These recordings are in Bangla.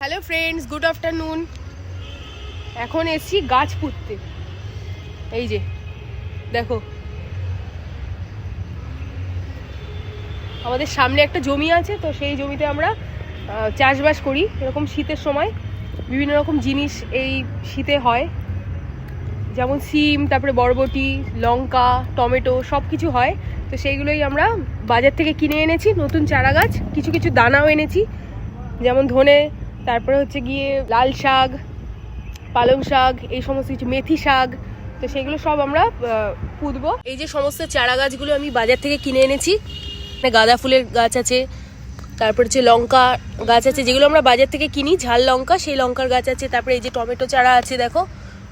হ্যালো ফ্রেন্ডস গুড আফটারনুন এখন এসছি গাছ পুঁততে। এই যে, দেখো। আমাদের সামনে একটা জমি আছে, তো সেই জমিতে আমরা চাষবাস করি। এরকম শীতের সময় বিভিন্ন রকম জিনিস এই শীতে হয়। যেমন সিম, তারপরে বরবটি, লঙ্কা, টমেটো সব কিছু হয়। তো সেইগুলোই আমরা বাজার থেকে কিনে এনেছি। নতুন চারা গাছ কিছু কিছু দানাও এনেছি। যেমন ধনে তারপরে হচ্ছে গিয়ে লাল শাক, পালং শাক, এই সমস্ত কিছু, মেথি শাক, তো সেগুলো সব আমরা পুঁতবো। এই যে সমস্ত চারা গাছগুলো আমি বাজার থেকে কিনে এনেছি মানে গাঁদা ফুলের গাছ আছে, তারপর হচ্ছে লঙ্কা গাছ আছে, যেগুলো আমরা বাজার থেকে কিনি, ঝাল লঙ্কা, সেই লঙ্কার গাছ আছে, তারপরে এই যে টমেটো চারা আছে, দেখো,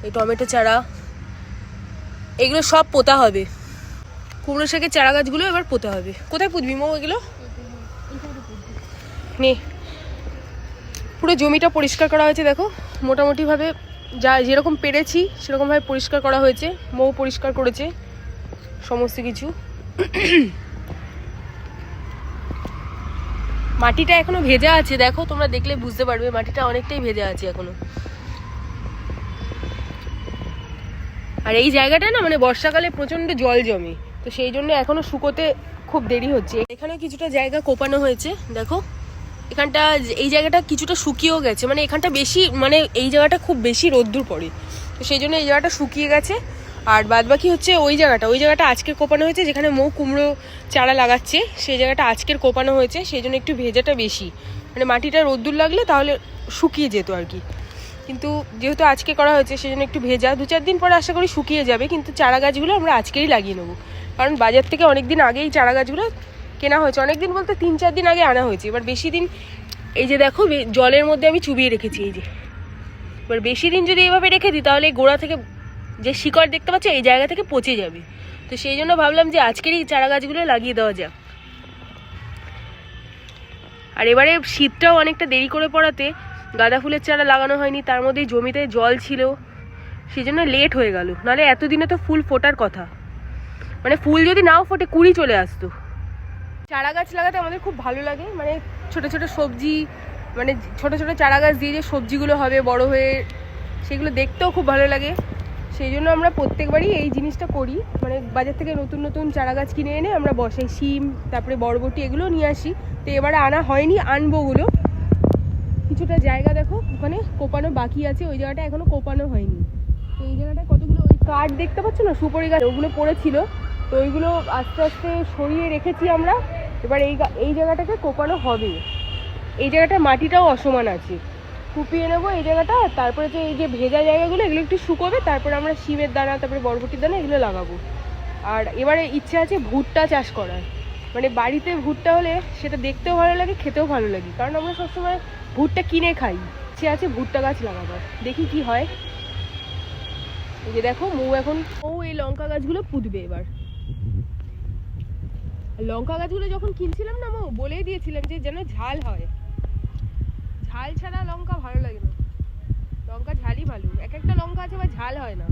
এই টমেটো চারা, এগুলো সব পোতা হবে। কুমড়ো শাকের চারা গাছগুলো এবার পোতা হবে। কোথায় পুঁতবি মো এগুলো? নে। পুরো জমিটা পরিষ্কার করা হয়েছে, দেখো। মোটামুটিভাবে যা যেরকম পেরেছি, সেরকমভাবে পরিষ্কার করা হয়েছে। মৌ পরিষ্কার করেছে, সমস্ত কিছু। মাটিটা এখনও ভেজা আছে, দেখো, তোমরা দেখলে বুঝতে পারবে, মাটিটা অনেকটাই ভেজা আছে এখনও। আর এই জায়গাটা না মানে বর্ষাকালে প্রচণ্ড জল জমে, তো সেই জন্য এখনও শুকোতে খুব দেরি হচ্ছে। এখানেও কিছুটা জায়গা কোপানো হয়েছে, দেখো। এখানটা এই জায়গাটা কিছুটা শুকিয়েও গেছে। মানে এখানটা বেশি মানে এই জায়গাটা খুব বেশি রোদ্দুর পড়ে। তো সেই জন্য এই জায়গাটা শুকিয়ে গেছে। আর বাদ বাকি হচ্ছে ওই জায়গাটা। ওই জায়গাটা আজকের কোপানো হয়েছে, যেখানে মৌ কুমড়ো চারা লাগাচ্ছে। সেই জায়গাটা আজকের কোপানো হয়েছে, সেই জন্য একটু ভেজাটা বেশি। মানে মাটিটা রোদ্দুর লাগলে তাহলে শুকিয়ে যেত আর কি। কিন্তু যেহেতু আজকে করা হয়েছে সেজন্য একটু ভেজা। দু চার দিন পরে আশা করি শুকিয়ে যাবে, কিন্তু চারা গাছগুলো আমরা আজকেই লাগিয়ে নেব। কারণ বাজার থেকে অনেক দিন আগেই চারা গাছগুলো কেনা হয়েছে। অনেক দিন বলতে তিন, চার দিন আগে আনা হয়েছে। এবার বেশি দিন, এই যে দেখো জলের মধ্যে আমি চুবিয়ে রেখেছি, এই যে। এবার বেশি দিন যদি এভাবে রেখে দিই, তাহলে এই গোড়া থেকে যে শিকড় দেখতে পাচ্ছ, এই জায়গা থেকে পচে যাবে। তো সেই জন্য ভাবলাম যে আজকেরই চারা গাছগুলো লাগিয়ে দেওয়া যাক। আর এবারে শীতটাও অনেকটা দেরি করে পড়াতে গাঁদা ফুলের চারা লাগানো হয়নি, তার মধ্যে জমিতে জল ছিল। সেই জন্য লেট হয়ে গেল। নাহলে এতদিনে তো ফুল ফোটার কথা। মানে ফুল যদি নাও ফোটে, কুড়ি চলে আসতো। চারা গাছ লাগাতে আমাদের খুব ভালো লাগে। মানে ছোট ছোট সবজি মানে ছোট ছোট চারা গাছ দিয়ে যে সবজিগুলো হবে বড় হয়ে, সেগুলো দেখতেও খুব ভালো লাগে। সেই জন্য আমরা প্রত্যেকবারই এই জিনিসটা করি। মানে বাজার থেকে নতুন নতুন চারা গাছ কিনে এনে আমরা বসাই, শিম, তারপরে বরবটি এগুলো নিয়ে আসি। তো এবারে আনা হয়নি, আনব ওগুলো কিছুটা জায়গা দেখো, ওখানে কোপানো বাকি আছে, ওই জায়গাটা এখনও কোপানো হয়নি। তো এই জায়গাটায় কতগুলো ওই কাঠ দেখতে পাচ্ছ না? সুপারি গাছ, ওগুলো পড়েছিল। তো ওইগুলো আস্তে আস্তে সরিয়ে রেখেছি আমরা। এবার এই এই জায়গাটাকে কোপানো হবে। এই জায়গাটা মাটিটাও অসমান আছে। কুপিয়ে নেব এই জায়গাটা, তারপরে যে এই যে ভেজা জায়গাগুলো, এগুলো একটু শুকোবে, তারপরে আমরা শিমের দানা, তারপরে বরবটির দানা এগুলো লাগাবো। আর এবারে ইচ্ছে আছে ভুট্টা চাষ করার। মানে বাড়িতে ভুট্টা হলে সেটা দেখতেও ভালো লাগে, খেতেও ভালো লাগে। কারণ আমরা সবসময় ভুট্টা কিনে খাই। ইচ্ছে আছে ভুট্টা গাছ লাগাবার। দেখি কি হয়। এই যে দেখো, মৌ এখন ও এই লঙ্কা গাছগুলো পুঁতবে এবার। লঙ্কা গাছগুলো যখন কিনছিলাম না মৌ বলেই দিয়েছিলাম যে যেন ঝাল হয়। ঝাল ছাড়া লঙ্কা ভালো লাগে না। লঙ্কা ঝালই ভালো। এক একটা লঙ্কা আছে বা ঝাল হয় না।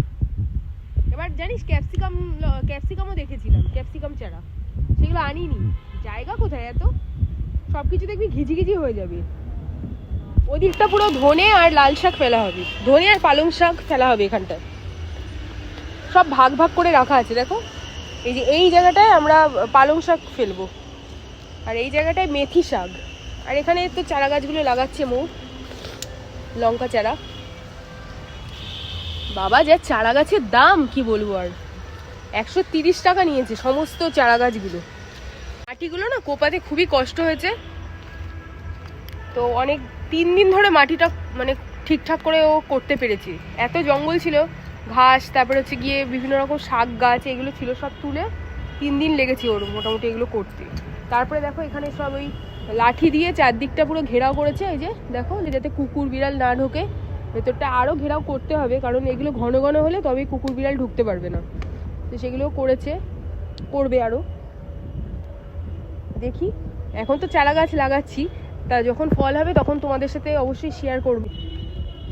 এবার জানিস ক্যাপসিকাম ক্যাপসিকামও দেখেছিলাম, ক্যাপসিকাম চারা। সেগুলো আনিনি। জায়গা কোথায় এত? সব কিছু দেখবি ঘিজি ঘিজি হয়ে যাবে। ওদিকটা পুরো ধনে আর লাল শাক ফেলা হবে। ধনে আর পালং শাক ফেলা হবে এখানটায়। সব ভাগ ভাগ করে রাখা আছে, দেখো। এই যে এই জায়গাটায় আমরা পালং শাক ফেলব। আর এই জায়গাটায় মেথি শাক। আর এখানে তো চারা গাছগুলো লাগাচ্ছে মৌ। লঙ্কা চারা। বাবা, যা চারা গাছের দাম, কি বলব আর? একশো তিরিশ টাকা নিয়েছে সমস্ত চারা গাছগুলো। মাটিগুলো না কোপাতে খুবই কষ্ট হয়েছে। তো অনেক তিন দিন ধরে মাটিটা মানে ঠিকঠাক করে ও করতে পেরেছে। এত জঙ্গল ছিল ঘাস, তারপরে হচ্ছে গিয়ে বিভিন্ন রকম শাক গাছ, এগুলো ছিল সব তুলে তিন দিন লেগেছে ওর মোটামুটি এগুলো করতে। তারপরে দেখো এখানে সব ওই লাঠি দিয়ে চারদিকটা পুরো ঘেরাও করেছে, এই যে দেখো, যে যাতে কুকুর বিড়াল না ঢোকে। ভেতরটা আরও ঘেরাও করতে হবে, কারণ এগুলো ঘন ঘন হলে তবেই কুকুর বিড়াল ঢুকতে পারবে না। তো সেগুলো করেছে, করবে আরও দেখি, এখন তো চারা গাছ লাগাচ্ছি, তা যখন ফল হবে তখন তোমাদের সাথে অবশ্যই শেয়ার করব।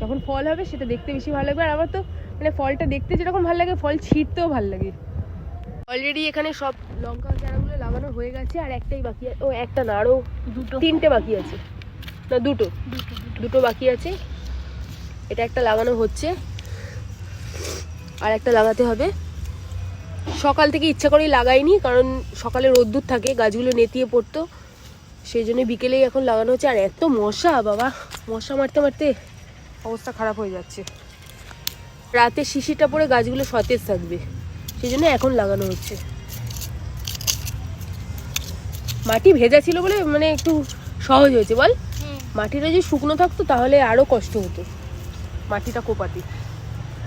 যখন ফল হবে সেটা দেখতে বেশি ভালো লাগবে, আর আমার তো মানে ফলটা দেখতে যেরকম ভালো লাগে ফল ছিঁড়তেও ভালো লাগে। অলরেডি এখানে সব লঙ্কা চারাগুলো লাগানো হয়ে গেছে আর একটাই বাকি ও একটা না আরও দুটো। তিনটে বাকি আছে। না দুটো। দুটো বাকি আছে। এটা একটা লাগানো হচ্ছে আর একটা লাগাতে হবে। সকাল থেকে ইচ্ছা করেই লাগাইনি কারণ সকালে রোদ্দুর থাকে গাছগুলো নেতিয়ে পড়তো। সেই জন্য বিকেলেই এখন লাগানো হচ্ছে আর এত মশা বাবা! মশা মারতে মারতে অবস্থা খারাপ হয়ে যাচ্ছে। রাতে শিশিরটা পরে গাছগুলো সতেজ থাকবে। সেই জন্য এখন লাগানো হচ্ছে। মাটি ভেজা ছিল বলে মানে একটু সহজ হয়েছে। বল? মাটিটা যদি শুকনো থাকতো তাহলে আরও কষ্ট হতো মাটিটা কোপাতে।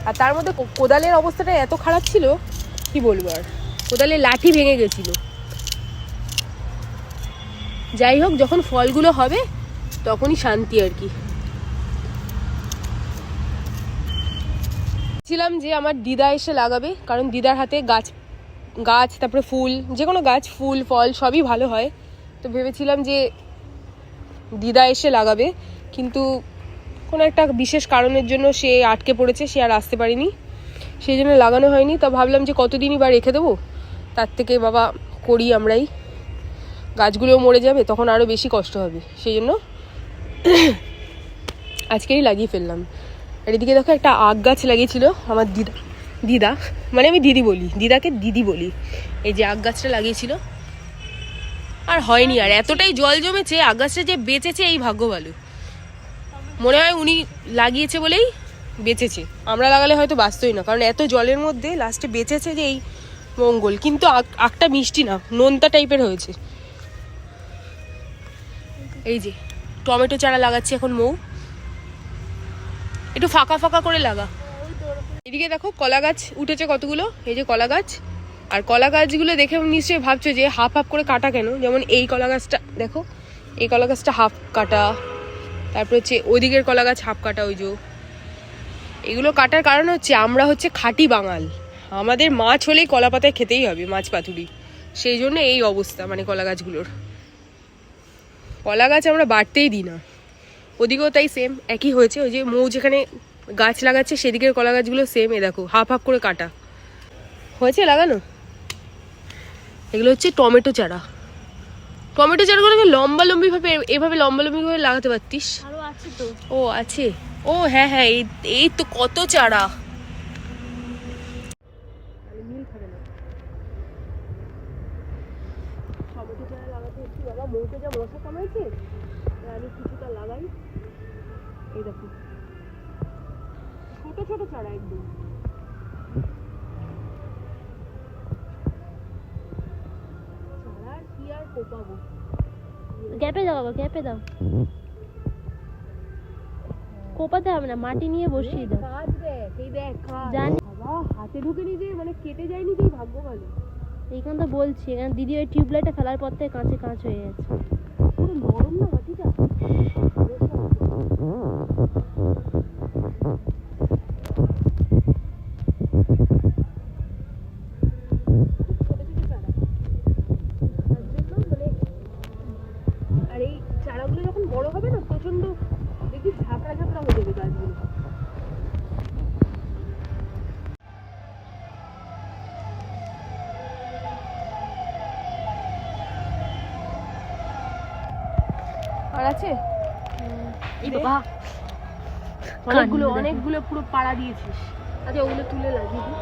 আর তার মধ্যে কোদালের অবস্থাটা এত খারাপ ছিল কি বলব আর? কোদালের লাঠি ভেঙে গেছিল। যাই হোক যখন ফলগুলো হবে তখনই শান্তি আর কি। ছিলাম যে আমার দিদা এসে লাগাবে, কারণ দিদার হাতে গাছ গাছ, তারপরে ফুল যে কোনো গাছ, ফুল, ফল, সবই ভালো হয়। তো ভেবেছিলাম যে দিদা এসে লাগাবে, কিন্তু কোনো একটা বিশেষ কারণের জন্য সে আটকে পড়েছে, সে আর আসতে পারেনি। সেই জন্য লাগানো হয়নি। তা ভাবলাম যে কতদিনই বা রেখে দেবো? তার থেকে বাবা করি আমরাই। গাছগুলোও মরে যাবে, তখন আরও বেশি কষ্ট হবে। সেই জন্য আজকেই লাগিয়ে ফেললাম। আর এদিকে দেখো একটা আগ গাছ লাগিয়েছিল আমার দিদা দিদা মানে আমি দিদি বলি, দিদাকে দিদি বলি। এই যে আগ গাছটা লাগিয়েছিল। আর হয়নি আর, এতটাই জল জমেছে, আগ গাছটা যে বেঁচেছে এই ভাগ্য ভালো মনে হয় উনি লাগিয়েছে বলেই বেঁচেছে। আমরা লাগালে হয়তো বাঁচতই না, কারণ এত জলের মধ্যে লাস্টে বেঁচেছে যে এই মঙ্গল। কিন্তু আগটা মিষ্টি না, নোনতা টাইপের হয়েছে। এই যে, টমেটো চারা লাগাচ্ছি এখন মৌ। একটু ফাঁকা ফাঁকা করে লাগা। এদিকে দেখো কলা গাছ উঠেছে কতগুলো? এই যে কলা গাছ। আর কলা গাছগুলো দেখে নিশ্চয়ই ভাবছ যে হাফ হাফ করে কাটা কেন? যেমন এই কলা গাছটা, দেখো, এই কলা গাছটা হাফ কাটা। তারপর হচ্ছে ওদিকের কলা গাছ হাফ কাটা, ওই যে। এগুলো কাটার কারণ হচ্ছে আমরা হচ্ছে খাঁটি বাঙাল। আমাদের মাছ হলেই কলা পাতায় খেতেই হবে, মাছ পাতুরি। সেই জন্য এই অবস্থা মানে কলা গাছগুলোর। কলা গাছ আমরা বাড়তেই দিই না। ওদিকেও তাই সেম একই হয়েছে। ওই যে মৌ যেখানে গাছ লাগাচ্ছে সেদিকের কলা গাছগুলো সেম এ দেখো হাফ হাফ করে কাটা। হয়েছে লাগানো? এগুলো হচ্ছে টমেটো চারা। টমেটো চারাগুলোকে লম্বা লম্বি ভাবে এভাবে লম্বা লম্বি ভাবে লাগাতে পারতিস। আরও আছে তো। ও আছে। ও হ্যাঁ হ্যাঁ এই এই তো কত চারা। বাবা যা মশা কামাইছে? দেখো। ছোট ছোট চারা একদম। গ্যাপে দাও বাবা গ্যাপে দাও। কোপাতে হবে না মাটি নিয়ে বসিয়ে দাও। কাজ দেখ এই দেখ জানি। বাবা হাতে ঢুকে নি যে মানে কেটে যায়নি যে ভাগ্য ভালো এইখানে তো বলছি এখানে দিদি ওই টিউবলাইটটা ফেলার পর থেকে কাঁচে কাঁচ হয়ে গেছে। পুরো নরম না মাটিটা? আর এই চারাগুলো যখন বড় হবে না প্রচণ্ড দেখবি ঝাপড়া ঝাপড়া হয়ে যাবে গাছগুলো আর আছে? অনেকগুলো অনেকগুলো পুরো পাড়া দিয়েছিস। আচ্ছা ওগুলো তুলে লাগিয়ে দিই